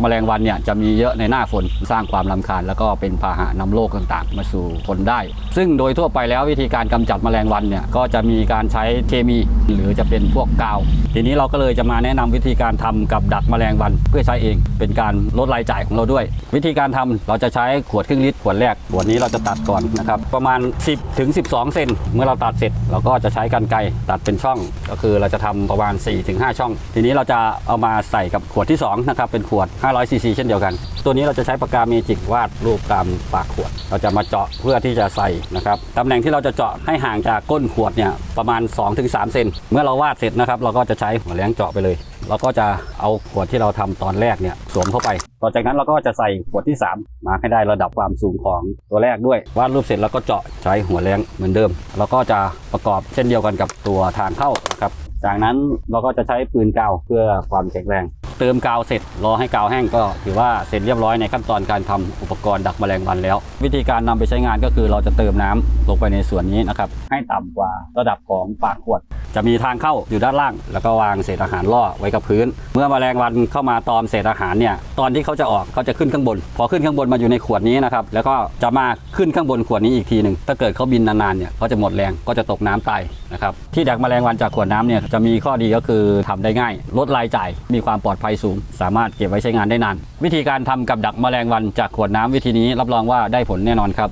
แมลงวันเนี่ยจะมีเยอะในหน้าฝนสร้างความรำคาญแล้วก็เป็นพาหะนำโรคต่างๆ มาสู่คนได้ ซึ่งโดยทั่วไปแล้ววิธีการกำจัดแมลงวันเนี่ยก็จะมีการใช้เคมีหรือจะเป็นพวกกาว ทีนี้เราก็เลยจะมาแนะนำวิธีการทำกับดักแมลงวันเพื่อใช้เอง เป็นการลดรายจ่ายของเราด้วย วิธีการทำเราจะใช้ขวดครึ่งลิตรขวดแรกขวดนี้เราจะตัดก่อนนะครับประมาณ 10ถึง12 เซนเมื่อเราตัดเสร็จ เราก็จะใช้กันไกรตัดเป็นช่อง ก็คือเราจะทำประมาณ 4-5 ช่อง ทีนี้เราจะเอามาใส่กับขวดที่2นะครับเป็นขวด500ซีซีเช่นเดียวกัน ตัวนี้เราจะใช้ปากกาเมจิกวาดรูปตามปากขวด เราจะมาเจาะเพื่อที่จะใส่นะครับตำแหน่งที่เราจะเจาะให้ห่างจากก้นขวดเนี่ยประมาณ 2-3 เซนเมื่อเราวาดเสร็จนะครับเราก็จะใช้หัวแหลงเจาะไปเลยเราก็จะเอาขวดที่เราทำตอนแรกเนี่ยสวมเข้าไป ต่อจากนั้นเราก็จะใส่ขวดที่ 3 มาให้ได้ระดับความสูงของตัวแรกด้วย วาดรูปเสร็จแล้วก็เจาะใช้หัวแรงเหมือนเดิม แล้วก็จะประกอบเช่นเดียวกันกับตัวทางเข้านะครับ จากนั้นเราก็จะใช้ปืนกาวเพื่อความแข็งแรง เติมกาวเสร็จรอให้กาวแห้งก็ถือว่าเสร็จเรียบร้อยในขั้นตอนการทำอุปกรณ์ดักแมลงวันแล้ว วิธีการนำไปใช้งานก็คือเราจะเติมน้ำลงไปในส่วนนี้นะครับให้ต่ำกว่าระดับของปากขวด จะมีทางเข้าอยู่ด้านล่าง แล้วก็วางเศษอาหารล่อไว้กับพื้น เมื่อแมลงวันเข้ามาตอมเศษอาหารเนี่ยตอนที่เขาจะออกเขาจะขึ้นข้างบน พอขึ้นข้างบนมาอยู่ในขวดนี้นะครับแล้วก็จะมาขึ้นข้างบนขวดนี้อีกทีหนึ่งถ้าเกิดเขาบินนานๆเนี่ยเขาจะหมดแรงก็จะตกน้ำตายนะครับที่ดักแมลงวันจากขวดน้ำเนี่ยจะมีข้อดีก็คือทำได้ง่าย ลดรายจ่ายมีความปลอดภัยสูง สามารถเก็บไว้ใช้งานได้นาน วิธีการทำกับดักแมลงวันจากขวดน้ำวิธีนี้รับรองว่าได้ผลแน่นอนครับ